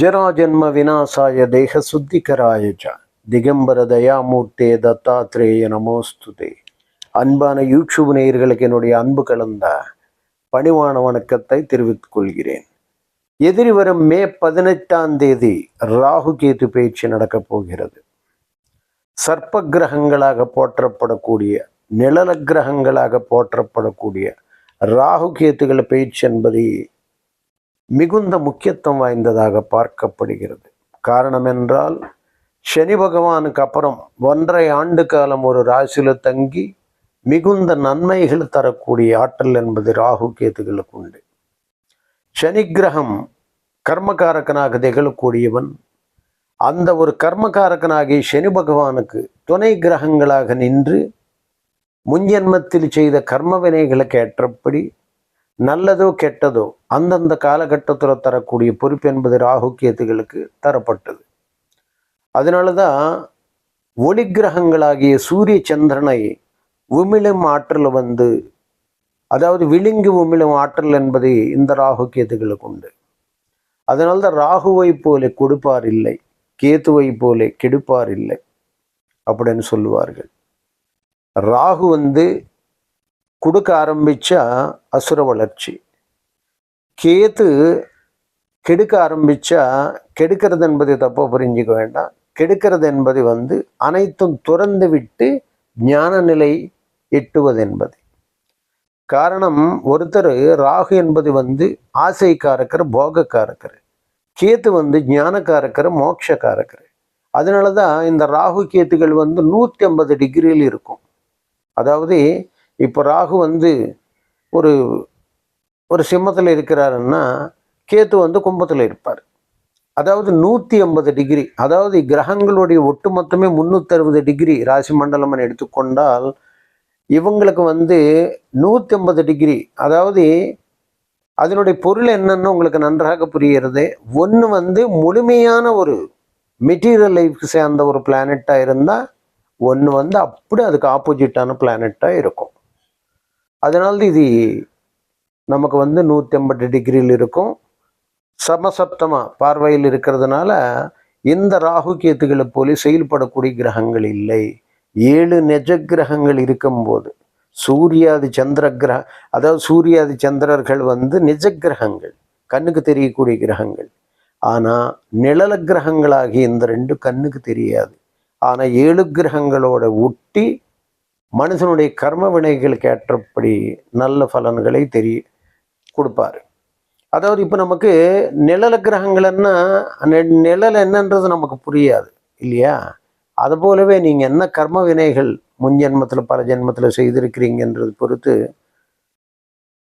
ஜராஜன்ம விநாசாய தேக சுத்திகராயஜா திகம்பர தயாமூர்த்தே தத்தாத்ரேய நமோஸ்துதே அன்பான யூடியூப் நேயர்களுக்கு என்னுடைய அன்பு கலந்த பணிவான வணக்கத்தை தெரிவித்துக் கொள்கிறேன். எதிரி வரும் மே பதினெட்டாம் தேதி ராகு கேது பேச்சு நடக்கப் போகிறது. சர்ப்ப கிரகங்களாக போற்றப்படக்கூடிய நிழல கிரகங்களாக போற்றப்படக்கூடிய ராகு கேத்துகள் பேச்சு என்பது மிகுந்த முக்கியத்துவம் வாய்ந்ததாக பார்க்கப்படுகிறது. காரணம் என்றால் சனி பகவானுக்கு அப்புறம் ஒன்றரை ஆண்டு காலம் ஒரு ராசியில் தங்கி மிகுந்த நன்மைகள் தரக்கூடிய ஆற்றல் என்பது ராகு கேத்துகளுக்கு உண்டு. சனி கிரகம் கர்மகாரகனாக திகழக்கூடியவன் அந்த ஒரு கர்மகாரகனாகிய சனி பகவானுக்கு துணை கிரகங்களாக நின்று முன்ஜென்மத்தில் செய்த கர்ம வினைகளுக்கு ஏற்றபடி நல்லதோ கெட்டதோ அந்தந்த காலகட்டத்தில் தரக்கூடிய பொறுப்பு என்பது ராகு கேத்துகளுக்கு தரப்பட்டது. அதனால தான் ஒளி கிரகங்களாகிய சூரிய சந்திரனை உமிழும் ஆற்றல் வந்து அதாவது விழுங்கி உமிழும் ஆற்றல் என்பது இந்த ராகு கேத்துகளுக்கு உண்டு. அதனால்தான் ராகுவை போல கொடுப்பார் இல்லை கேத்துவை போல கெடுப்பார் இல்லை அப்படின்னு சொல்லுவார்கள். ராகு வந்து கொடுக்க ஆரம்பிச்சா அசுர வளர்ச்சி. கேத்து கெடுக்க ஆரம்பிச்சா கெடுக்கிறது என்பதை தப்பா புரிஞ்சுக்க வேண்டாம். கெடுக்கிறது என்பது வந்து அனைத்தும் துறந்து விட்டு ஞான நிலை எட்டுவது என்பது. காரணம் ஒருத்தர் ராகு என்பது வந்து ஆசைக்காரக்கர் போகக்காரக்கர். கேத்து வந்து ஞானக்காரக்கர் மோட்சக்காரக்கர். அதனால தான் இந்த ராகு கேத்துகள் வந்து நூற்றி ஐம்பது டிகிரியில் இருக்கும். அதாவது இப்போ ராகு வந்து ஒரு ஒரு சிம்மத்தில் இருக்கிறாருன்னா கேத்து வந்து கும்பத்தில் இருப்பார். அதாவது நூற்றி ஐம்பது டிகிரி அதாவது கிரகங்களுடைய ஒட்டுமொத்தமே முந்நூற்றறுபது டிகிரி ராசி மண்டலம் எடுத்துக்கொண்டால் இவங்களுக்கு வந்து நூற்றி ஐம்பது டிகிரி அதாவது அதனுடைய பொருள் என்னன்னு உங்களுக்கு நன்றாக புரிகிறது. ஒன்று வந்து முழுமையான ஒரு மெட்டீரியல் லைஃப்க்கு சேர்ந்த ஒரு பிளானட்டாக இருந்தால் ஒன்று வந்து அப்படி அதுக்கு ஆப்போசிட்டான பிளானட்டாக இருக்கும். அதனால இது நமக்கு வந்து நூற்றி ஐம்பது டிகிரியில் இருக்கும். சமசப்தமாக பார்வையில் இருக்கிறதுனால இந்த ராகு கேத்துக்களை போல செயல்படக்கூடிய கிரகங்கள் இல்லை. ஏழு நெஜ கிரகங்கள் இருக்கும்போது சூரியாதி சந்திர கிரக அதாவது சூரியாதி சந்திரர்கள் வந்து நிஜ கிரகங்கள் கண்ணுக்கு தெரியக்கூடிய கிரகங்கள். ஆனால் நிழல கிரகங்களாகி இந்த ரெண்டு கண்ணுக்கு தெரியாது. ஆனால் ஏழு கிரகங்களோட ஒட்டி மனுஷனுடைய கர்ம வினைகளுக்கு ஏற்றபடி நல்ல பலன்களை தெரிய கொடுப்பாரு. அதாவது இப்போ நமக்கு நிழல கிரகங்கள்னா நெ- நிழல் என்னன்றது நமக்கு புரியாது இல்லையா? அது போலவே நீங்கள் என்ன கர்ம வினைகள் முன் ஜென்மத்தில் பல ஜென்மத்தில் செய்திருக்கிறீங்கன்றது பொறுத்து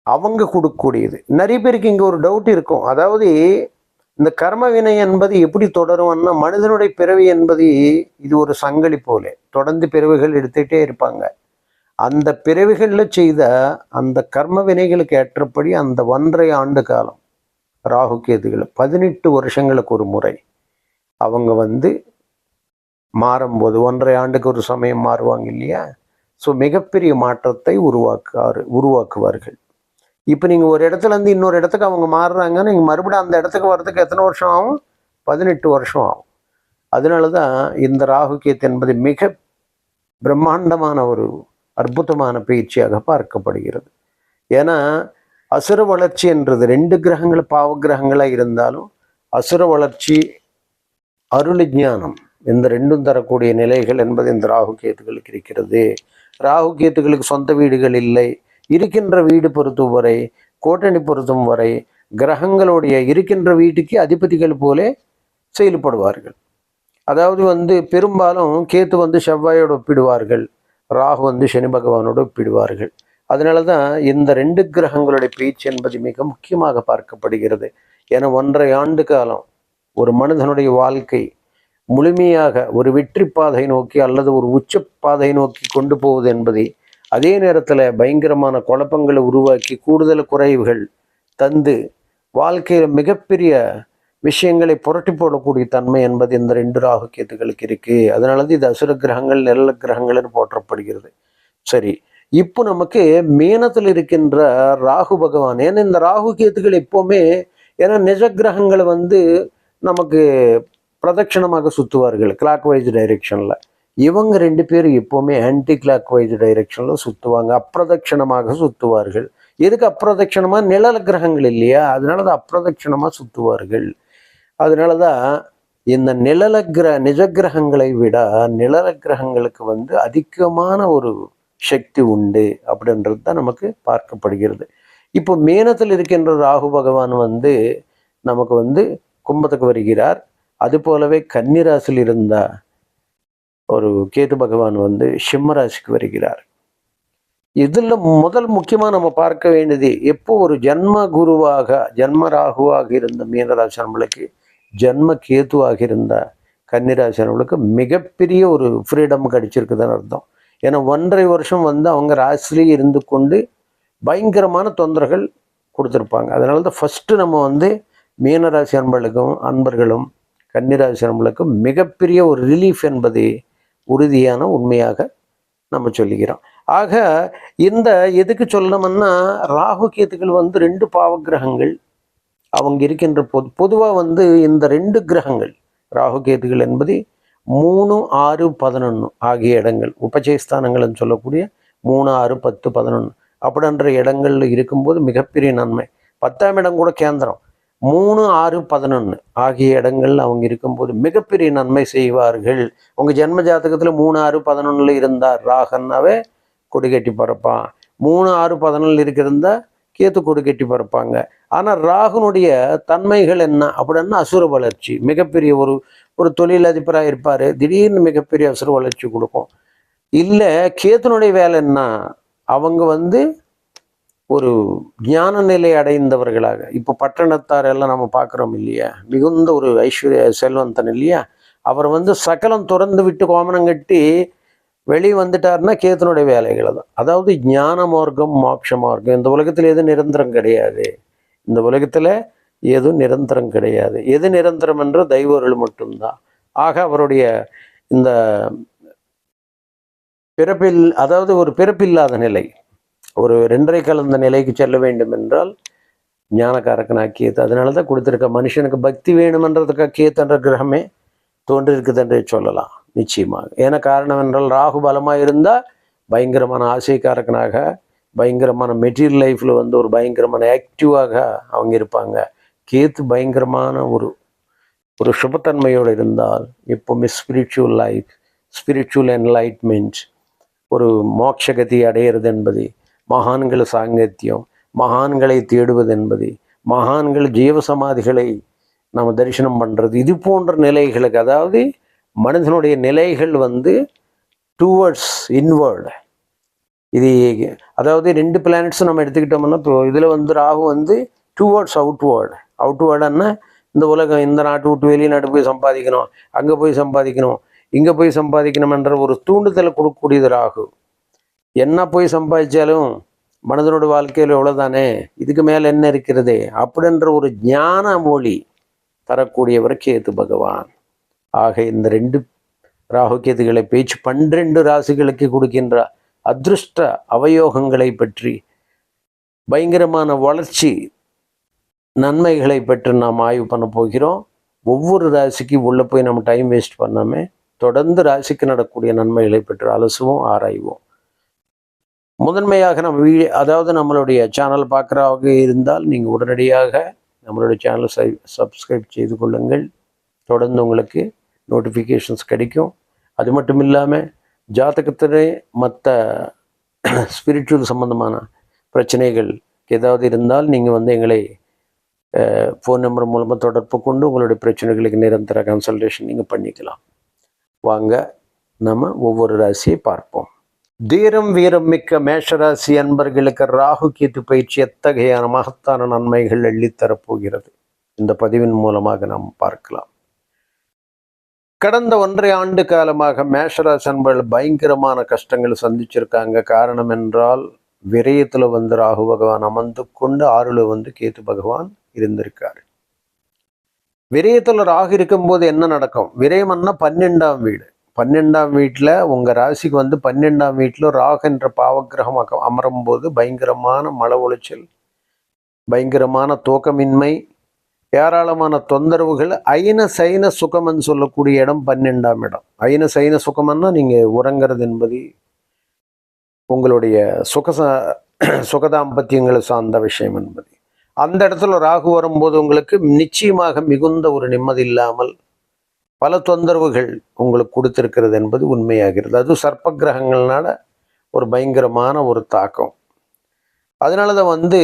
அவங்க கொடுக்கக்கூடியது. நிறைய பேருக்கு இங்கே ஒரு டவுட் இருக்கும். அதாவது இந்த கர்ம வினை என்பது எப்படி தொடரும்னா மனிதனுடைய பிறவி என்பது இது ஒரு சங்கலி போல. தொடர்ந்து பிறவிகள் எடுத்துகிட்டே இருப்பாங்க. அந்த பிறவிகளில் செய்த அந்த கர்ம வினைகளுக்கு ஏற்றபடி அந்த ஒன்றரை ஆண்டு காலம் ராகு கேதுகள் பதினெட்டு வருஷங்களுக்கு ஒரு முறை அவங்க வந்து மாறும்போது ஒன்றரை ஆண்டுக்கு ஒரு சமயம் மாறுவாங்க இல்லையா? ஸோ மிகப்பெரிய மாற்றத்தை உருவாக்குவார் உருவாக்குவார்கள். இப்போ நீங்கள் ஒரு இடத்துல இருந்து இன்னொரு இடத்துக்கு அவங்க மாறுறாங்கன்னா நீங்கள் மறுபடியும் அந்த இடத்துக்கு வர்றதுக்கு எத்தனை வருஷம் ஆகும்? பதினெட்டு வருஷம் ஆகும். அதனால தான் இந்த ராகு என்பது மிக பிரம்மாண்டமான ஒரு அற்புதமான பயிற்சியாக பார்க்கப்படுகிறது. ஏன்னா அசுர வளர்ச்சி என்றது ரெண்டு கிரகங்கள் பாவ கிரகங்களாக இருந்தாலும் அசுர வளர்ச்சி அருள் ஞானம் இந்த ரெண்டும் தரக்கூடிய நிலைகள் என்பது இந்த ராகு கேத்துகளுக்கு இருக்கிறது. ராகு கேத்துகளுக்கு சொந்த வீடுகள் இல்லை இருக்கின்ற வீடு பொறுத்தும் வரை கோட்டணி பொருத்தும் வரை கிரகங்களுடைய இருக்கின்ற வீட்டுக்கு அதிபதிகள் போலே செயல்படுவார்கள். அதாவது வந்து பெரும்பாலும் கேத்து வந்து செவ்வாயோடு ஒப்பிடுவார்கள் ராகு வந்து சனி பகவானோடு ஒப்பிடுவார்கள். அதனால தான் இந்த ரெண்டு கிரகங்களுடைய பேச்சு என்பது மிக முக்கியமாக பார்க்கப்படுகிறது. என ஒன்றரை ஆண்டு காலம் ஒரு மனிதனுடைய வாழ்க்கை முழுமையாக ஒரு வெற்றி பாதை நோக்கி அல்லது ஒரு உச்ச பாதை நோக்கி கொண்டு போவது என்பதை அதே நேரத்தில் பயங்கரமான குழப்பங்களை உருவாக்கி கூடுதல் குறைவுகள் தந்து வாழ்க்கையில் மிகப்பெரிய விஷயங்களை புரட்டி போடக்கூடிய தன்மை என்பது இந்த ரெண்டு ராகு கேத்துகளுக்கு இருக்குது அதனால தான் இது அசுர கிரகங்கள் நல்ல கிரகங்கள்னு போற்றப்படுகிறது. சரி இப்போ நமக்கு மீனத்தில் இருக்கின்ற ராகு பகவான் ஏன்னா இந்த ராகு கேத்துகள் எப்போவுமே ஏன்னா நிஜ கிரகங்களை வந்து நமக்கு பிரதட்சணமாக சுற்றுவார்கள் கிளாக் வைஸ் டைரெக்ஷனில் இவங்க ரெண்டு பேரும் எப்போவுமே ஆன்டி கிளாக் வைஸ் டைரெக்ஷனில் சுற்றுவாங்க அப்பிரதட்சணமாக சுற்றுவார்கள் எதுக்கு அப்பிரதட்சணமாக நிழல் கிரகங்கள் இல்லையா? அதனால தான் அப்பிரதட்சணமாக சுற்றுவார்கள் அதனால தான் இந்த நிழல கிர நிஜ கிரகங்களை விட நிழல கிரகங்களுக்கு வந்து அதிகமான ஒரு சக்தி உண்டு அப்படின்றது தான் நமக்கு பார்க்கப்படுகிறது. இப்போ மேனத்தில் இருக்கின்ற ராகு பகவான் வந்து நமக்கு வந்து கும்பத்துக்கு வருகிறார். அது போலவே கன்னிராசில் இருந்தால் ஒரு கேது பகவான் வந்து சிம்மராசிக்கு வருகிறார். இதில் முதல் முக்கியமாக நம்ம பார்க்க வேண்டியது எப்போ ஒரு ஜன்ம குருவாக ஜன்ம ராகுவாக இருந்த மீனராசி நம்மளுக்கு ஜன்ம கேதுவாக இருந்த கன்னிராசி நம்மளுக்கு மிகப்பெரிய ஒரு ஃப்ரீடம் கிடைச்சிருக்குதுன்னு அர்த்தம். ஏன்னா ஒன்றரை வருஷம் வந்து அவங்க ராசிலேயே இருந்து கொண்டு பயங்கரமான தொந்தரவுகள் கொடுத்துருப்பாங்க. அதனால தான் ஃபஸ்ட்டு நம்ம வந்து மீனராசி அன்பர்களுக்கும் அன்பர்களும் கன்னிராசி அன்பர்களுக்கும் மிகப்பெரிய ஒரு ரிலீஃப் என்பது உறுதியான உண்மையாக நம்ம சொல்லிக்கிறோம் ஆக இந்த எதுக்கு சொல்லணும்னா ராகு கேத்துக்கள் வந்து ரெண்டு பாவகிரகங்கள் அவங்க இருக்கின்ற பொது பொதுவாக வந்து இந்த ரெண்டு கிரகங்கள் ராகு கேத்துகள் என்பது மூணு ஆறு பதினொன்று ஆகிய இடங்கள். உபஜயஸ்தானங்கள்னு சொல்லக்கூடிய மூணு ஆறு பத்து பதினொன்று அப்படின்ற இடங்கள்ல இருக்கும்போது மிகப்பெரிய நன்மை. பத்தாம் இடம் கூட கேந்திரம். மூணு ஆறு பதினொன்று ஆகிய இடங்கள்ல அவங்க இருக்கும்போது மிகப்பெரிய நன்மை செய்வார்கள். உங்கள் ஜென்ம ஜாதகத்தில் மூணு ஆறு பதினொன்றில் இருந்தார் ராகன்னாவே கொடி கட்டி பறப்பான். மூணு ஆறு பதினொன்றில் இருக்கிறதா கேத்து கொடி கட்டி பறப்பாங்க. ஆனால் ராகுனுடைய தன்மைகள் என்ன அப்படின்னா அசுர வளர்ச்சி. மிகப்பெரிய ஒரு ஒரு தொழிலதிபராக இருப்பார். திடீர்னு மிகப்பெரிய அசுர வளர்ச்சி கொடுக்கும். இல்லை கேத்துனுடைய வேலை என்ன? அவங்க வந்து ஒரு ஞான நிலை அடைந்தவர்களாக. இப்போ பட்டணத்தார் எல்லாம் நம்ம பார்க்குறோம் இல்லையா? மிகுந்த ஒரு ஐஸ்வர்ய செல்வந்தன் இல்லையா? அவர் வந்து சகலம் துறந்து விட்டு கோமனம் கட்டி வெளியே வந்துட்டாருன்னா கேத்தனுடைய வேலைகளை தான் அதாவது ஞான மார்க்கம் மோட்ச மார்க்கம் இந்த உலகத்தில் எது நிரந்தரம் கிடையாது. இந்த உலகத்தில் எதுவும் நிரந்தரம் கிடையாது. எது நிரந்தரம் என்ற தெய்வர்கள் மட்டும்தான். ஆக அவருடைய இந்த பிறப்பில் அதாவது ஒரு பிறப்பில்லாத நிலை. ஒரு ரெண்டரை கலந்த நிலைக்கு செல்ல வேண்டும் என்றால் ஞானக்காரக்கனாக கேத்து அதனால தான் கொடுத்துருக்க மனுஷனுக்கு பக்தி வேணுமென்றதுக்காக கேத்துன்ற கிரகமே தோன்றிருக்குது என்றே சொல்லலாம். நிச்சயமாக. ஏன்னா காரணம் என்றால் ராகு பலமாக இருந்தால் பயங்கரமான ஆசைக்காரக்கனாக பயங்கரமான மெட்டீரியல் லைஃப்பில் வந்து ஒரு பயங்கரமான ஆக்டிவாக அவங்க இருப்பாங்க. கேத்து பயங்கரமான ஒரு ஒரு சுபத்தன்மையோடு இருந்தால் எப்போவுமே ஸ்பிரிச்சுவல் லைஃப் ஸ்பிரிச்சுவல் என்லைட்மெண்ட் ஒரு மோட்சகதி அடையிறது என்பது மகான்கள் சாங்கத்தியம் மகான்களை தேடுவது என்பது மகான்கள் ஜீவசமாதிகளை நம்ம தரிசனம் பண்ணுறது இது போன்ற நிலைகளுக்கு அதாவது மனிதனுடைய நிலைகள் வந்து டூவர்ட்ஸ் இன்வேர்டு இது அதாவது ரெண்டு பிளானட்ஸும் நம்ம எடுத்துக்கிட்டோம்னா இப்போ இதில் வந்து ராகு வந்து டூவர்ட்ஸ் அவுட்வேர்டு அவுட்வேர்டுன்னா இந்த உலகம் இந்த நாட்டு விட்டு வெளிநாட்டு போய் சம்பாதிக்கணும் அங்கே போய் சம்பாதிக்கணும் இங்கே போய் சம்பாதிக்கணும்ன்ற ஒரு தூண்டுதலை கொடுக்கக்கூடியது ராகு. என்ன போய் சம்பாதிச்சாலும் மனிதனோட வாழ்க்கையில் எவ்வளோதானே இதுக்கு மேலே என்ன இருக்கிறது? அப்படின்ற ஒரு ஞான மொழி தரக்கூடியவர் கேது பகவான்? ஆக இந்த ரெண்டு ராகு கேதுகளை பேச்சு பன்னிரண்டு ராசிகளுக்கு கொடுக்கின்ற அதிருஷ்ட அவயோகங்களை பற்றி பயங்கரமான வளர்ச்சி நன்மைகளை பற்றி நாம் ஆய்வு பண்ண போகிறோம். ஒவ்வொரு ராசிக்கு உள்ளே போய் நம்ம டைம் வேஸ்ட் பண்ணாமல் தொடர்ந்து ராசிக்கு நடக்கக்கூடிய நன்மைகளை பற்றி அலசுவோம் ஆராய்வோம். முதன்மையாக நம்ம வீ அதாவது நம்மளுடைய சேனல் பார்க்குறவங்க இருந்தால் நீங்கள் உடனடியாக நம்மளுடைய சேனலை சை சப்ஸ்கிரைப் செய்து கொள்ளுங்கள். தொடர்ந்து உங்களுக்கு நோட்டிஃபிகேஷன்ஸ் கிடைக்கும். அது மட்டும் இல்லாமல் ஜாதகத்திலே மற்ற ஸ்பிரிச்சுவல் சம்பந்தமான பிரச்சனைகள் ஏதாவது இருந்தால் நீங்கள் வந்து எங்களை ஃபோன் நம்பர் மூலமாக தொடர்பு கொண்டு உங்களுடைய பிரச்சனைகளுக்கு நிரந்தர கன்சல்டேஷன் நீங்கள் பண்ணிக்கலாம். வாங்க நம்ம ஒவ்வொரு ராசியை பார்ப்போம். தீரம் வீரம் மிக்க மேஷராசி அன்பர்களுக்கு ராகு கேத்து பயிற்சி எத்தகையான மகத்தான நன்மைகள் எள்ளித்தரப்போகிறது இந்த பதிவின் மூலமாக நாம் பார்க்கலாம். கடந்த ஒன்றை ஆண்டு காலமாக மேஷராசி அன்பர்கள் பயங்கரமான கஷ்டங்கள் சந்திச்சிருக்காங்க. காரணம் என்றால் விரயத்தில் வந்து ராகு பகவான் அமர்ந்து கொண்டு ஆறுல வந்து கேத்து பகவான் இருந்திருக்காரு. விரயத்தில் ராகு இருக்கும்போது என்ன நடக்கும்? விரயம்னா பன்னெண்டாம் வீடு. பன்னெண்டாம் வீட்டில் உங்கள் ராசிக்கு வந்து பன்னெண்டாம் வீட்டில் ராகு என்ற பாவக்கிரகம் அக- அமரும் போது பயங்கரமான மன உளைச்சல் பயங்கரமான தூக்கமின்மை ஏராளமான தொந்தரவுகள் ஐன சைன சுகம்னு சொல்லக்கூடிய இடம் பன்னெண்டாம் இடம். ஐன சைன சுகம்னா நீங்கள் உறங்குறது என்பது உங்களுடைய சுக சுகதாம்பத்தியங்களை சார்ந்த விஷயம் என்பது. அந்த இடத்துல ராகு வரும்போது உங்களுக்கு நிச்சயமாக மிகுந்த ஒரு நிம்மதி இல்லாமல் பல தொந்தரவுகள் உங்களுக்கு கொடுத்திருக்கிறது என்பது உண்மையாகிறது. அதுவும் சர்ப்ப கிரகங்கள்னால ஒரு பயங்கரமான ஒரு தாக்கம். அதனால தான் வந்து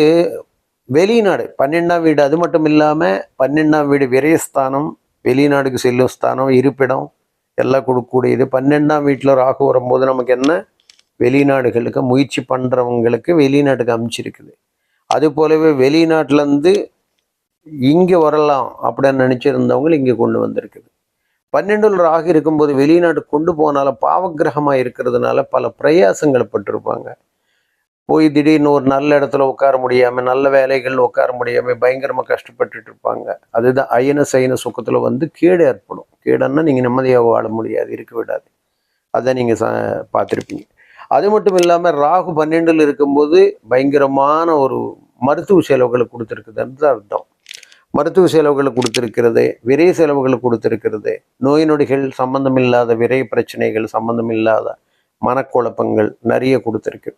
வெளிநாடு பன்னெண்டாம் வீடு அது மட்டும் இல்லாமல் பன்னெண்டாம் வீடு விரயஸ்தானம் வெளிநாடுக்கு செல்லும் ஸ்தானம் இருப்பிடம் எல்லாம் கொடுக்கக்கூடியது பன்னெண்டாம் வீட்டில் ராகு வரும்போது நமக்கு என்ன? வெளிநாடுகளுக்கு முயற்சி பண்ணுறவங்களுக்கு வெளிநாட்டுக்கு அமைச்சிருக்குது. அது போலவே வெளிநாட்டிலேருந்து இங்கே வரலாம் அப்படின்னு நினச்சிருந்தவங்க இங்கே கொண்டு வந்திருக்குது. பன்னெண்டில் ராகு இருக்கும்போது வெளிநாட்டு கொண்டு போனாலும் பாவக்கிரகமாக இருக்கிறதுனால பல பிரயாசங்கள் பட்டிருப்பாங்க. போய் திடீர்னு ஒரு நல்ல இடத்துல உட்கார முடியாமல் நல்ல வேலைகள் உட்கார முடியாமல் பயங்கரமாக கஷ்டப்பட்டுட்டு இருப்பாங்க. அதுதான் அயன சயன சுக்கத்தில் வந்து கேடு ஏற்படும். கேடுன்னா நீங்கள் நிம்மதியாக வாழ முடியாது இருக்க விடாது. அதை நீங்கள் ச பார்த்துருப்பீங்க. அது மட்டும் இல்லாமல் ராகு பன்னெண்டில் இருக்கும்போது பயங்கரமான ஒரு மருத்துவ செலவுகளை கொடுத்துருக்குதுன்றது அர்த்தம். மருத்துவ செலவுகளை கொடுத்துருக்கிறது விரை செலவுகளை கொடுத்துருக்கிறது நோய் நொடிகள் சம்பந்தமில்லாத விரை பிரச்சனைகள் சம்பந்தமில்லாத மனக்குழப்பங்கள் நிறைய கொடுத்துருக்கு.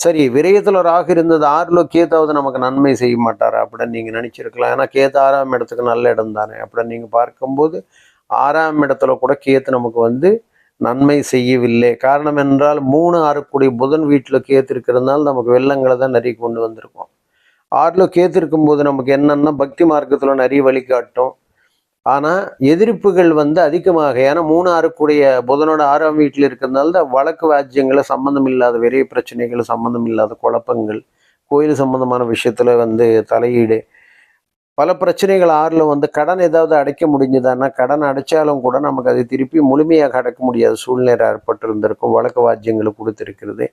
சரி விரயத்தில் ராகு இருந்தது ஆறுல கேத்தாவது நமக்கு நன்மை செய்ய மாட்டார் அப்படின்னு நீங்கள் நினச்சிருக்கலாம். ஏன்னா கேத்து ஆறாம் இடத்துக்கு நல்ல இடம் தானே அப்படின்னு நீங்கள் பார்க்கும்போது ஆறாம் இடத்துல கூட கேத்து நமக்கு வந்து நன்மை செய்யவில்லை. காரணம் என்றால் மூணு ஆறுக்குடி புதன் வீட்டில் கேத்து இருக்கிறதுனால நமக்கு வெள்ளங்களை தான் நிறைய கொண்டு வந்திருக்கோம். ஆறில் கேத்து இருக்கும்போது நமக்கு என்னென்னா பக்தி மார்க்கத்தில் நிறைய வழிகாட்டும். ஆனால் எதிர்ப்புகள் வந்து அதிகமாக. ஏன்னா மூணு ஆறுக்குடைய புதனோட ஆறாம் வீட்டில் இருக்கிறதுனால தான் வழக்கு வாஜ்யங்களை சம்மந்தம் இல்லாத வெறிய பிரச்சனைகள் சம்மந்தம் இல்லாத குழப்பங்கள் கோயில் சம்பந்தமான விஷயத்தில் வந்து தலையீடு. பல பிரச்சனைகள் ஆறில் வந்து கடன் ஏதாவது அடைக்க முடிஞ்சதான்னா கடன் அடைச்சாலும் கூட நமக்கு அதை திருப்பி முழுமையாக அடைக்க முடியாத சூழ்நிலை ஏற்பட்டிருந்திருக்கும். வழக்கு வாஜ்யங்களை கொடுத்துருக்கிறது.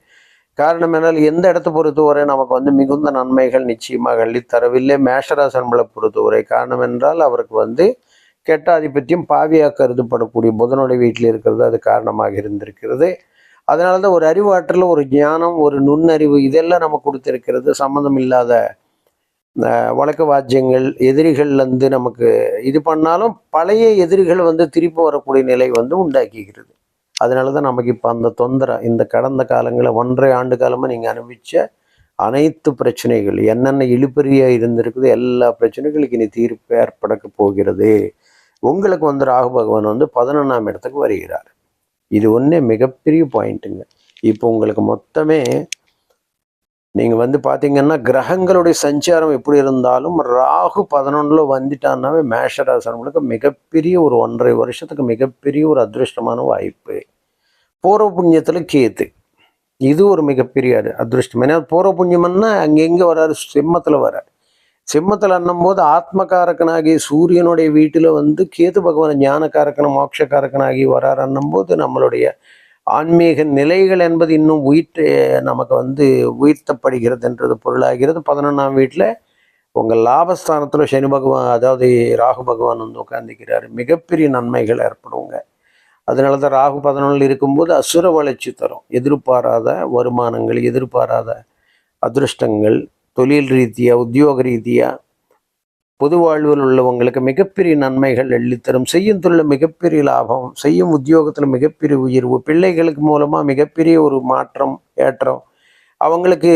காரணம் என்னால் எந்த இடத்தை பொறுத்தவரை நமக்கு வந்து மிகுந்த நன்மைகள் நிச்சயமாக அள்ளித்தரவில்லை. மேஷராசன்மலை பொறுத்தவரை காரணம் என்றால் அவருக்கு வந்து கெட்ட ஆதிபத்தியம் பாவியாக கருதப்படக்கூடிய புதனுடைய வீட்டில் இருக்கிறது அது காரணமாக இருந்திருக்கிறது. அதனால தான் ஒரு அறிவாற்றல் ஒரு ஞானம் ஒரு நுண்ணறிவு இதெல்லாம் நம்ம கொடுத்திருக்கிறது. சம்மந்தம் இல்லாத வழக்கு வாஜ்யங்கள் எதிரிகள் வந்து நமக்கு இது பண்ணாலும் பழைய எதிரிகள் வந்து திருப்பி வரக்கூடிய நிலை வந்து உண்டாக்கிக்கிறது அதனால தான் நமக்கு இப்போ அந்த தொந்தரை இந்த கடந்த காலங்களில் ஒன்றரை ஆண்டு காலமாக நீங்கள் அனுபவிச்ச அனைத்து பிரச்சனைகள் என்னென்ன இழுபறியாக இருந்திருக்குதோ எல்லா பிரச்சனைகளுக்கு இனி தீர்ப்பு ஏற்படக்க போகிறது. உங்களுக்கு வந்து ராகு பகவான் வந்து பதினொன்றாம் இடத்துக்கு வருகிறார். இது ஒன்றே மிகப்பெரிய பாயிண்ட்டுங்க. இப்போ உங்களுக்கு மொத்தமே நீங்கள் வந்து பார்த்தீங்கன்னா கிரகங்களுடைய சஞ்சாரம் எப்படி இருந்தாலும் ராகு பதினொன்றில் வந்துட்டான்னாவே மேஷராசனங்களுக்கு மிகப்பெரிய ஒரு ஒன்றரை வருஷத்துக்கு மிகப்பெரிய ஒரு அதிருஷ்டமான வாய்ப்பு. பூர்வ புண்ணியத்தில் கேத்து இது ஒரு மிகப்பெரிய அது அதிருஷ்டம். ஏன்னா பூர்வ புண்ணியம்னா அங்கெங்கே வராரு? சிம்மத்தில் வரார். சிம்மத்தில் அண்ணும்போது ஆத்மகாரகனாகிய சூரியனுடைய வீட்டில் வந்து கேது பகவான் ஞானக்காரக்கன் மோட்சக்காரக்கனாகி வரார் அண்ணும்போது நம்மளுடைய ஆன்மீக நிலைகள் என்பது இன்னும் உயிர்த்து நமக்கு வந்து உயிர்த்தப்படுகிறதுன்றது பொருளாகிறது. பதினொன்றாம் வீட்டில் உங்கள் லாபஸ்தானத்தில் சனி பகவான் அதாவது ராகு பகவான் வந்து உட்காந்துக்கிறாரு மிகப்பெரிய நன்மைகள் ஏற்படுங்க. அதனால தான் ராகு பதினொன்றில் இருக்கும்போது அசுர வளர்ச்சி தரும். எதிர்பாராத வருமானங்கள் எதிர்பாராத அதிருஷ்டங்கள் தொழில் ரீதியாக உத்தியோக ரீதியாக பொது வாழ்வில் உள்ளவங்களுக்கு மிகப்பெரிய நன்மைகள் எள்ளித்தரும் செய்யும் தொழில் மிகப்பெரிய லாபம் செய்யும் உத்தியோகத்தில் மிகப்பெரிய உயர்வு பிள்ளைகளுக்கு மூலமாக மிகப்பெரிய ஒரு மாற்றம் ஏற்றம். அவங்களுக்கு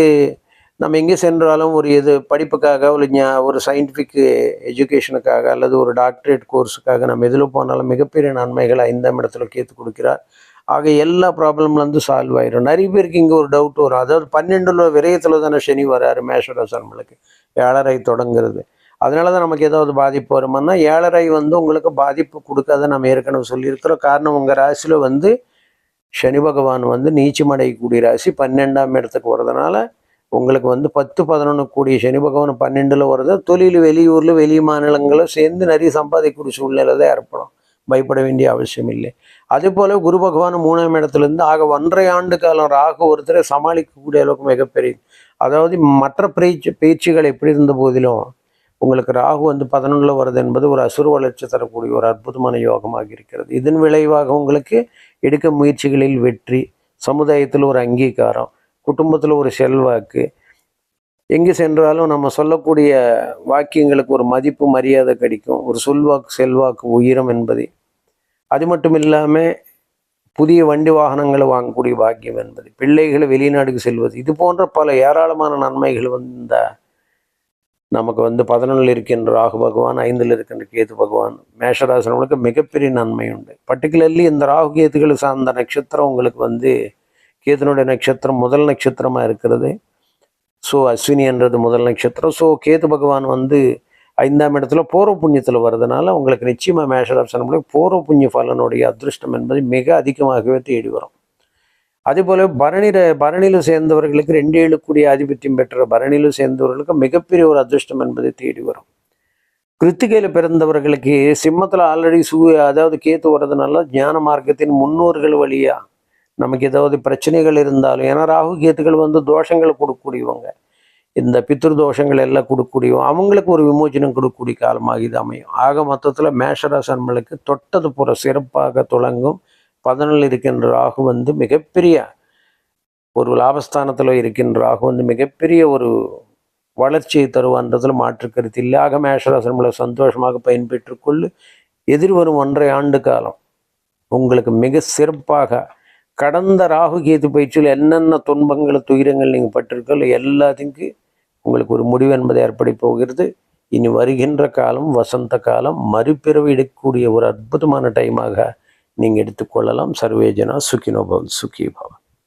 நம்ம எங்கே சென்றாலும் ஒரு இது படிப்புக்காக ஒரு ஞா- ஒரு சயின்டிஃபிக் எஜுகேஷனுக்காக அல்லது ஒரு டாக்டரேட் கோர்ஸுக்காக நம்ம எதில் போனாலும் மிகப்பெரிய நன்மைகளை ஐந்தாம் இடத்துல கேத்து கொடுக்கிறார். ஆக எல்லா ப்ராப்ளம்லேருந்து சால்வ் ஆயிடும் நிறைய பேருக்கு இங்கே ஒரு டவுட் வரும். அதாவது பன்னெண்டுல விரயத்தில் தானே சனி வராரு மேஷராசன்மலுக்கு ஏழரை தொடங்குறது. அதனால தான் நமக்கு ஏதாவது பாதிப்பு வருமானா ஏழரை வந்து உங்களுக்கு பாதிப்பு கொடுக்காத நம்ம ஏற்கனவே சொல்லியிருக்கிறோம். காரணம் உங்கள் ராசியில் வந்து சனி பகவான் வந்து நீச்சமடையக்கூடிய ராசி பன்னெண்டாம் இடத்துக்கு வர்றதுனால உங்களுக்கு வந்து பத்து பதினொன்று கூடிய சனி பகவான் பன்னெண்டில் வருது. தொழில் வெளியூரில் வெளி மாநிலங்களும் சேர்ந்து நிறைய சம்பாதிக்கக்கூடிய சூழ்நிலை தான் ஏற்படும். பயப்பட வேண்டிய அவசியம் இல்லை. அதே போல் குரு பகவான் மூணாம் இடத்துலேருந்து ஆக ஒன்றரை ஆண்டு காலம் ராகு ஒருத்தரை சமாளிக்கக்கூடிய அளவுக்கு மிகப்பெரிய அதாவது மற்ற பேச்சு பேச்சுகள் எப்படி இருந்த போதிலும் உங்களுக்கு ராகு வந்து பதினொன்றில் வருது என்பது ஒரு அசுர வளர்ச்சி தரக்கூடிய ஒரு அற்புதமான யோகமாக இருக்கிறது. இதன் விளைவாக உங்களுக்கு எடுக்க முயற்சிகளில் வெற்றி சமுதாயத்தில் ஒரு அங்கீகாரம் குடும்பத்தில் ஒரு செல்வாக்கு. எங்கே சென்றாலும் நம்ம சொல்லக்கூடிய வாக்கியங்களுக்கு ஒரு மதிப்பு மரியாதை கிடைக்கும். ஒரு சொல்வாக்கு செல்வாக்கு உயரம் என்பது. அது மட்டும் இல்லாமல் புதிய வண்டி வாகனங்களை வாங்கக்கூடிய பாக்கியம் என்பது. பிள்ளைகளை வெளிநாடுக்கு செல்வது. இது போன்ற பல ஏராளமான நன்மைகள் வந்த நமக்கு வந்து பதினொன்றில் இருக்கின்ற ராகு பகவான் ஐந்தில் இருக்கின்ற கேது பகவான் மேஷராசனங்களுக்கு மிகப்பெரிய நன்மை உண்டு. பர்டிகுலர்லி இந்த ராகு கேதுகளை சார்ந்த நட்சத்திரம் உங்களுக்கு வந்து கேதுனுடைய நட்சத்திரம் முதல் நட்சத்திரமாக இருக்கிறது. ஸோ அஸ்வினி என்றது முதல் நட்சத்திரம். ஸோ கேது பகவான் வந்து ஐந்தாம் இடத்துல பூர்வ புண்ணியத்தில் வர்றதுனால உங்களுக்கு நிச்சயமாக மேஷராசனம் பூர்வ புண்ணிய பலனுடைய அதிருஷ்டம் என்பது மிக அதிகமாகவே தேடி வரும். அதே போல பரணியில் சேர்ந்தவர்களுக்கு ரெண்டு ஏழுக்குடிய ஆதிபத்தியம் பெற்ற பரணியில் சேர்ந்தவர்களுக்கு மிகப்பெரிய ஒரு அதிர்ஷ்டம் என்பதை தேடி வரும். கிருத்திகையில் பிறந்தவர்களுக்கு சிம்மத்தில் ஆல்ரெடி சூ அதாவது கேத்து வர்றதுனால ஞான மார்க்கத்தின் முன்னோர்கள் வழியாக நமக்கு ஏதாவது பிரச்சனைகள் இருந்தாலும் ஏன்னா ராகு கேத்துக்கள் வந்து தோஷங்களை கொடுக்கக்கூடியவங்க. இந்த பித்ரு தோஷங்கள் எல்லாம் கொடுக்கக்கூடியவங்க. அவங்களுக்கு ஒரு விமோச்சனம் கொடுக்கக்கூடிய காலமாக இது அமையும். ஆக மொத்தத்தில் மேஷராசன்மலுக்கு தொட்டது புற சிறப்பாக தொடங்கும் பதனில் இருக்கின்ற ராகு வந்து மிகப்பெரிய ஒரு லாபஸ்தானத்தில் இருக்கின்ற ராகு வந்து மிகப்பெரிய ஒரு வளர்ச்சியை தருவான்றதில் மாற்று கருத்து இல்லை. ஆக மேஷராசனங்களை சந்தோஷமாக பயன்பெற்றுக்கொள்ளு. எதிர்வரும் ஒன்றரை ஆண்டு காலம் உங்களுக்கு மிக சிறப்பாக கடந்த ராகு கேது பயிற்சியில் என்னென்ன துன்பங்கள் துயரங்கள் நீங்கள் பட்டிருக்கோ எல்லாத்துக்கும் உங்களுக்கு ஒரு முடிவு என்பது ஏற்படி போகிறது. இனி வருகின்ற காலம் வசந்த காலம் மறுபிறவு எடுக்கக்கூடிய ஒரு அற்புதமான டைமாக நீங்கள் எடுத்துக்கொள்ளலாம் சர்வேஜனா சுகினோபவன் சுகிபவன்